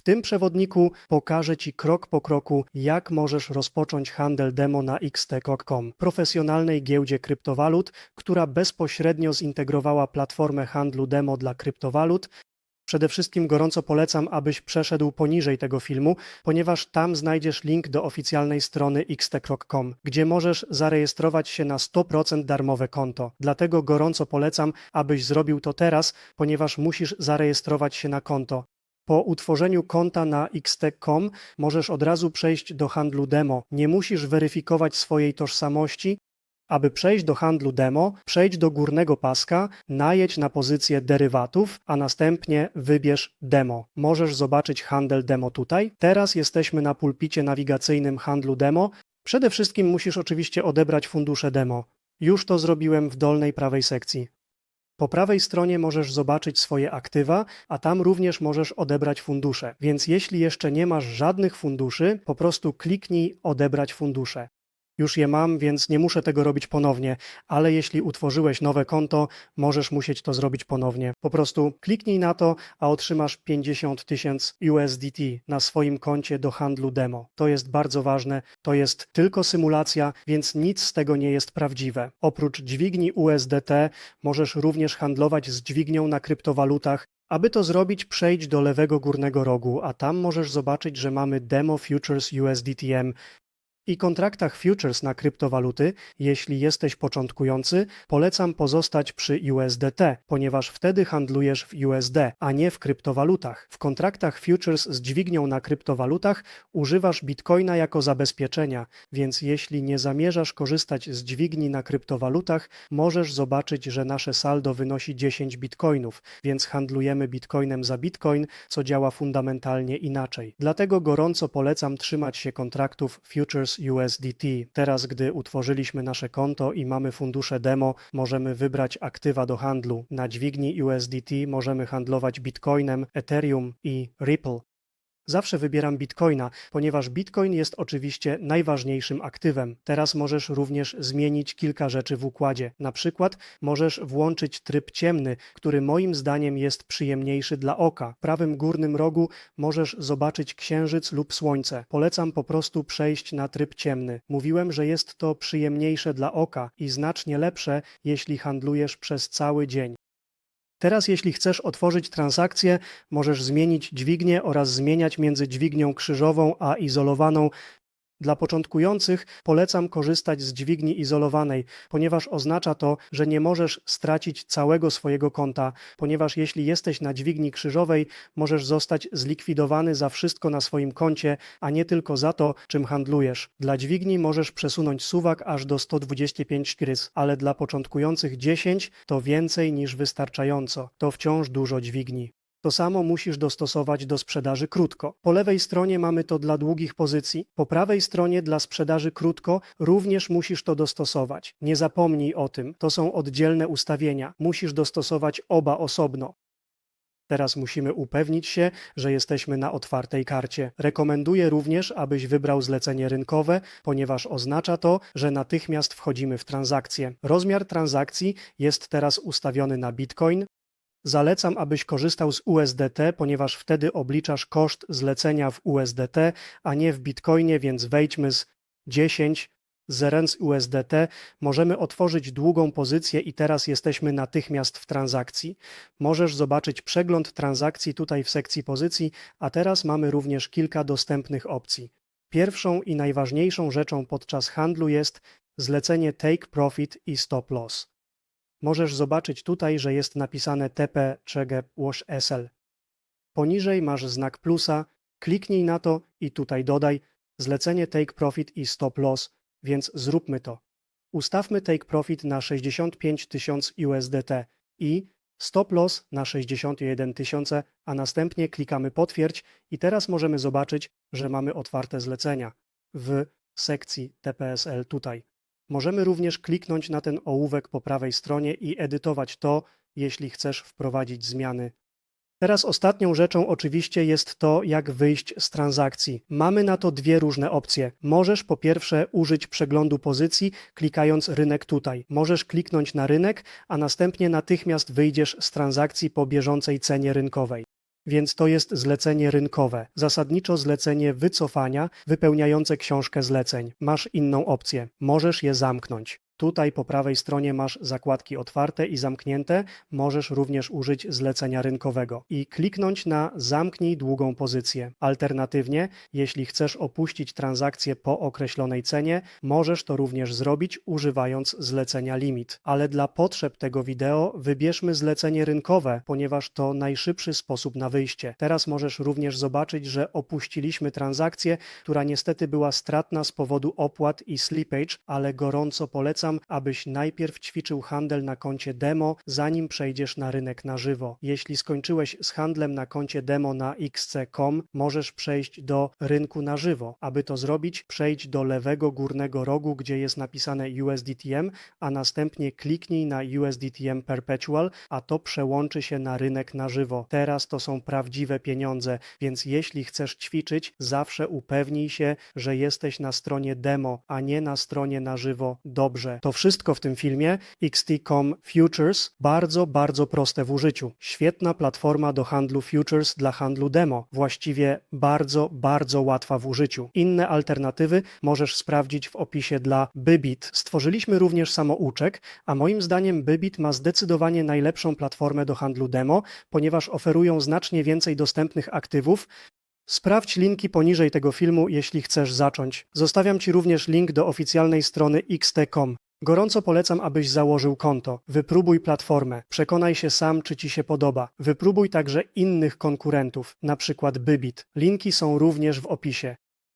W tym przewodniku pokażę Ci krok po kroku, jak możesz rozpocząć handel demo na xtech.com, profesjonalnej giełdzie kryptowalut, która bezpośrednio zintegrowała platformę handlu demo dla kryptowalut Przede wszystkim gorąco polecam, abyś przeszedł poniżej tego filmu, ponieważ tam znajdziesz link do oficjalnej strony xtech.com, gdzie możesz zarejestrować się na 100% darmowe konto. Dlatego gorąco polecam, abyś zrobił to teraz, ponieważ musisz zarejestrować się na konto. Po utworzeniu konta na xtech.com możesz od razu przejść do handlu demo. Nie musisz weryfikować swojej tożsamości, aby przejść do handlu demo, przejdź do górnego paska, najedź na pozycję derywatów, a następnie wybierz demo. Możesz zobaczyć handel demo tutaj. Teraz jesteśmy na pulpicie nawigacyjnym handlu demo. Przede wszystkim musisz oczywiście odebrać fundusze demo. Już to zrobiłem w dolnej prawej sekcji. Po prawej stronie możesz zobaczyć swoje aktywa, a tam również możesz odebrać fundusze. Więc jeśli jeszcze nie masz żadnych funduszy, po prostu kliknij odebrać fundusze. Już je mam, więc nie muszę tego robić ponownie, ale jeśli utworzyłeś nowe konto, możesz musieć to zrobić ponownie. Po prostu kliknij na to, a otrzymasz 50 tysięcy USDT na swoim koncie do handlu demo. To jest bardzo ważne, to jest tylko symulacja, więc nic z tego nie jest prawdziwe. Oprócz dźwigni USDT możesz również handlować z dźwignią na kryptowalutach, aby to zrobić, przejdź do lewego górnego rogu, a tam możesz zobaczyć, że mamy Demo Futures USDTM i kontraktach futures na kryptowaluty, jeśli jesteś początkujący, polecam pozostać przy USDT, ponieważ wtedy handlujesz w USD, a nie w kryptowalutach. W kontraktach futures z dźwignią na kryptowalutach używasz bitcoina jako zabezpieczenia, więc jeśli nie zamierzasz korzystać z dźwigni na kryptowalutach, możesz zobaczyć, że nasze saldo wynosi 10 bitcoinów, więc handlujemy bitcoinem za bitcoin, co działa fundamentalnie inaczej. Dlatego gorąco polecam trzymać się kontraktów futures USDT. Teraz, gdy utworzyliśmy nasze konto i mamy fundusze demo, możemy wybrać aktywa do handlu. Na dźwigni USDT możemy handlować Bitcoinem, Ethereum i Ripple. Zawsze wybieram Bitcoina, ponieważ Bitcoin jest oczywiście najważniejszym aktywem. Teraz możesz również zmienić kilka rzeczy w układzie. Na przykład możesz włączyć tryb ciemny, który moim zdaniem jest przyjemniejszy dla oka. W prawym górnym rogu możesz zobaczyć księżyc lub słońce. Polecam po prostu przejść na tryb ciemny. Mówiłem, że jest to przyjemniejsze dla oka i znacznie lepsze, jeśli handlujesz przez cały dzień. Teraz jeśli chcesz otworzyć transakcję, możesz zmienić dźwignię oraz zmieniać między dźwignią krzyżową a izolowaną. Dla początkujących polecam korzystać z dźwigni izolowanej, ponieważ oznacza to, że nie możesz stracić całego swojego konta, ponieważ jeśli jesteś na dźwigni krzyżowej, możesz zostać zlikwidowany za wszystko na swoim koncie, a nie tylko za to, czym handlujesz. Dla dźwigni możesz przesunąć suwak aż do 125 grys, ale dla początkujących 10 to więcej niż wystarczająco. To wciąż dużo dźwigni. To samo musisz dostosować do sprzedaży krótko. Po lewej stronie mamy to dla długich pozycji, po prawej stronie dla sprzedaży krótko również musisz to dostosować. Nie zapomnij o tym, to są oddzielne ustawienia. Musisz dostosować oba osobno. Teraz musimy upewnić się, że jesteśmy na otwartej karcie. Rekomenduję również, abyś wybrał zlecenie rynkowe, ponieważ oznacza to, że natychmiast wchodzimy w transakcję. Rozmiar transakcji jest teraz ustawiony na Bitcoin, Zalecam, abyś korzystał z USDT, ponieważ wtedy obliczasz koszt zlecenia w USDT, a nie w Bitcoinie, więc wejdźmy z 10 z USDT. Możemy otworzyć długą pozycję i teraz jesteśmy natychmiast w transakcji. Możesz zobaczyć przegląd transakcji tutaj w sekcji pozycji, a teraz mamy również kilka dostępnych opcji. Pierwszą i najważniejszą rzeczą podczas handlu jest zlecenie Take Profit i Stop Loss możesz zobaczyć tutaj, że jest napisane TP CG Wash SL. Poniżej masz znak plusa, kliknij na to i tutaj dodaj zlecenie Take Profit i Stop Loss, więc zróbmy to. Ustawmy Take Profit na 65 tysięcy USDT i Stop Loss na 61 tysiące, a następnie klikamy Potwierdź i teraz możemy zobaczyć, że mamy otwarte zlecenia w sekcji TPSL tutaj. Możemy również kliknąć na ten ołówek po prawej stronie i edytować to, jeśli chcesz wprowadzić zmiany. Teraz ostatnią rzeczą oczywiście jest to, jak wyjść z transakcji. Mamy na to dwie różne opcje. Możesz po pierwsze użyć przeglądu pozycji, klikając rynek tutaj. Możesz kliknąć na rynek, a następnie natychmiast wyjdziesz z transakcji po bieżącej cenie rynkowej. Więc to jest zlecenie rynkowe, zasadniczo zlecenie wycofania wypełniające książkę zleceń. Masz inną opcję, możesz je zamknąć. Tutaj po prawej stronie masz zakładki otwarte i zamknięte. Możesz również użyć zlecenia rynkowego i kliknąć na zamknij długą pozycję. Alternatywnie, jeśli chcesz opuścić transakcję po określonej cenie, możesz to również zrobić używając zlecenia limit. Ale dla potrzeb tego wideo wybierzmy zlecenie rynkowe, ponieważ to najszybszy sposób na wyjście. Teraz możesz również zobaczyć, że opuściliśmy transakcję, która niestety była stratna z powodu opłat i slippage, ale gorąco abyś najpierw ćwiczył handel na koncie demo, zanim przejdziesz na rynek na żywo. Jeśli skończyłeś z handlem na koncie demo na xc.com, możesz przejść do rynku na żywo. Aby to zrobić, przejdź do lewego górnego rogu, gdzie jest napisane USDTM, a następnie kliknij na USDTM Perpetual, a to przełączy się na rynek na żywo. Teraz to są prawdziwe pieniądze, więc jeśli chcesz ćwiczyć, zawsze upewnij się, że jesteś na stronie demo, a nie na stronie na żywo. Dobrze. To wszystko w tym filmie. XT.com Futures bardzo, bardzo proste w użyciu. Świetna platforma do handlu futures dla handlu demo. Właściwie bardzo, bardzo łatwa w użyciu. Inne alternatywy możesz sprawdzić w opisie dla Bybit. Stworzyliśmy również samouczek, a moim zdaniem Bybit ma zdecydowanie najlepszą platformę do handlu demo, ponieważ oferują znacznie więcej dostępnych aktywów, Sprawdź linki poniżej tego filmu, jeśli chcesz zacząć. Zostawiam Ci również link do oficjalnej strony xt.com. Gorąco polecam, abyś założył konto. Wypróbuj platformę. Przekonaj się sam, czy Ci się podoba. Wypróbuj także innych konkurentów, na przykład Bybit. Linki są również w opisie.